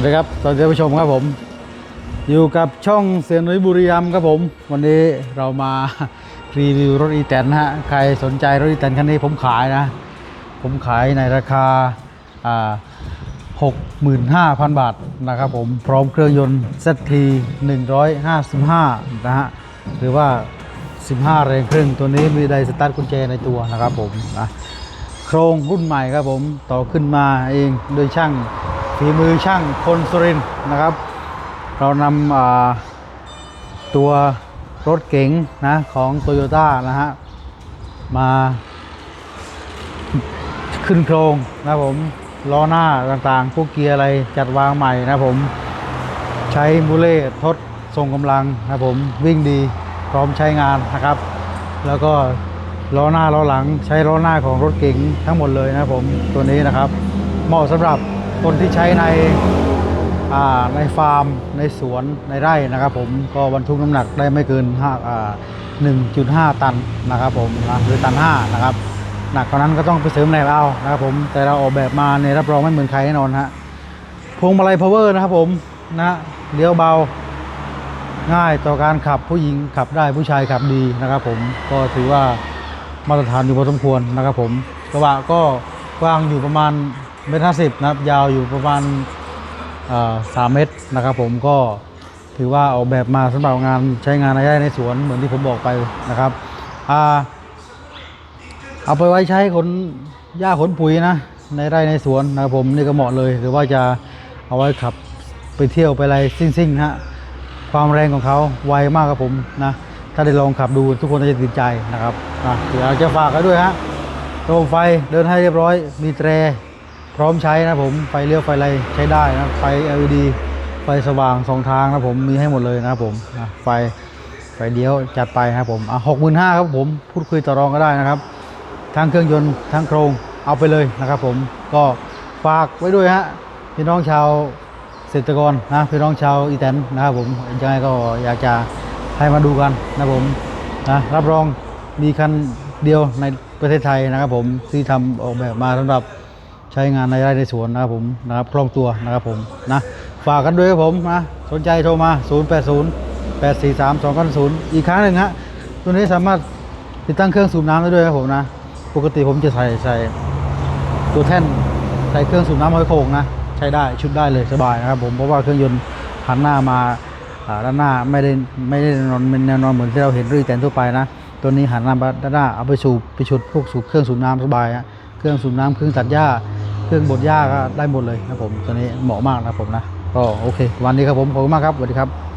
วัสดีครับสวัสดีผู้ชมครับผม อยู่กับช่องเสียนุ้ยบุรีรัมย์ครับผม วันนี้เรามารีวิวรถอีแตนฮะใครสนใจรถอีแตนคันนี้ผมขายนะ ผมขายในราคาอ่า65,000 บาทนะครับผมพร้อมเครื่องยนต์ ZT 155 นะฮะหรือว่า 15 แรงครึ่งตัวนี้มีไดสตาร์ทกุญแจในตัวนะครับผมนะโครงรุ่นใหม่ครับผมต่อขึ้นมาเองโดยช่าง ฝีมือช่างคนสุรินนะครับ เรานำตัวรถเก๋งนะของโตโยต้านะฮะ มาขึ้นโครงนะผมล้อหน้าต่างๆพวกเกียร์อะไรจัดวางใหม่นะผมใช้มูเล่ทดทรงกำลังนะผมวิ่งดีพร้อมใช้งานนะครับ แล้วก็ล้อหน้าล้อหลังใช้ล้อหน้าของรถเก๋งทั้งหมดเลยนะผมตัวนี้นะครับ เหมาะสำหรับ คนที่ใช้ในในฟาร์มในสวนในไร่นะครับ ผมก็บรรทุกน้ำหนักได้ไม่เกิน5อ่า1.5 ตันนะครับผมนะหรือตัน5นะครับหนักกว่านั้นก็ต้องไปเสริมแรงเอานะครับผมแต่เราออกแบบมาเนี่ยรับรองไม่เหมือนใครแน่นอนฮะพวงมาลัยพาวเวอร์นะครับผมนะเลี้ยวเบาง่ายต่อการขับผู้หญิงขับได้ผู้ชายขับดีนะครับ ผมก็ถือว่ามาตรฐานอยู่พอสมควรนะครับ ผมกระบะก็กว้างอยู่ประมาณ เมตรห้าสิบนะครับยาวอยู่ประมาณสามเมตรนะครับ ผมก็ถือว่าออกแบบมาสำหรับงานใช้งานในไร่ในสวนเหมือนที่ผมบอกไปนะครับอ่าเอาไปไว้ใช้ขนหญ้าขนปุ๋ยนะ ในไร่ในสวนนะครับผมนี่ก็เหมาะเลย หรือว่าจะเอาไว้ขับไปเที่ยวไปอะไรซิ่งๆนะฮะความแรงของเขาไวมากครับผมนะถ้าได้ลองขับดูทุกคนจะติดใจนะครับอะเดี๋ยวจะฝากกันด้วยฮะระบบไฟเดินให้เรียบร้อย มีแตร พร้อมใช้นะผมไฟเลี้ยวไฟอะไรใช้ได้นะไฟ LED ไฟสว่างสองทางนะผมมีให้หมดเลยนะผมนะไฟไฟเดียวจัดไปครับผมอะหกหมื่นห้าครับผมพูดคุยต่อรองก็ได้นะครับ ทั้งเครื่องยนต์ทั้งโครงเอาไปเลยนะครับผมก็ฝากไว้ด้วยฮะพี่น้องชาวเกษตรกรนะพี่น้องชาวอีแตนนะครับผมยังไงก็อยากจะให้มาดูกันนะผมนะรับรองมีคันเดียวในประเทศไทยนะครับผมที่ทำออกแบบมาสำหรับ ใช้งานในไร่ในสวนนะครับผมนะครับคล่องตัวนะครับผมนะฝากกันด้วยครับผมนะสนใจโทรมา 080 843 290อีกครั้งหนึ่งฮะตัวนี้สามารถติดตั้งเครื่องสูบน้ำได้ด้วยครับผมนะ ปกติผมจะใส่ใส่ตัวแท่นใส่เครื่องสูบน้ำห้อยโข่งนะใช้ได้ชุดได้เลยสบายนะครับผมเพราะว่าเครื่องยนต์หันหน้ามาด้านหน้าไม่ได้ไม่ได้นอนเป็นแนวนอนเหมือนที่เราเห็นรีแตนทั่วไปนะตัวนี้หันหน้ามาด้านหน้าเอาไปสูบไปชุดพวกสูบเครื่องสูบน้ำสบายฮะเครื่องสูบน้ำเครื่องตัดหญ้า เครื่องบดหญ้าก็ได้หมดเลยนะครับผมตัวนี้เหมาะมากนะผมนะก็โอเค วันนี้ครับผมขอบคุณมากครับสวัสดีครับ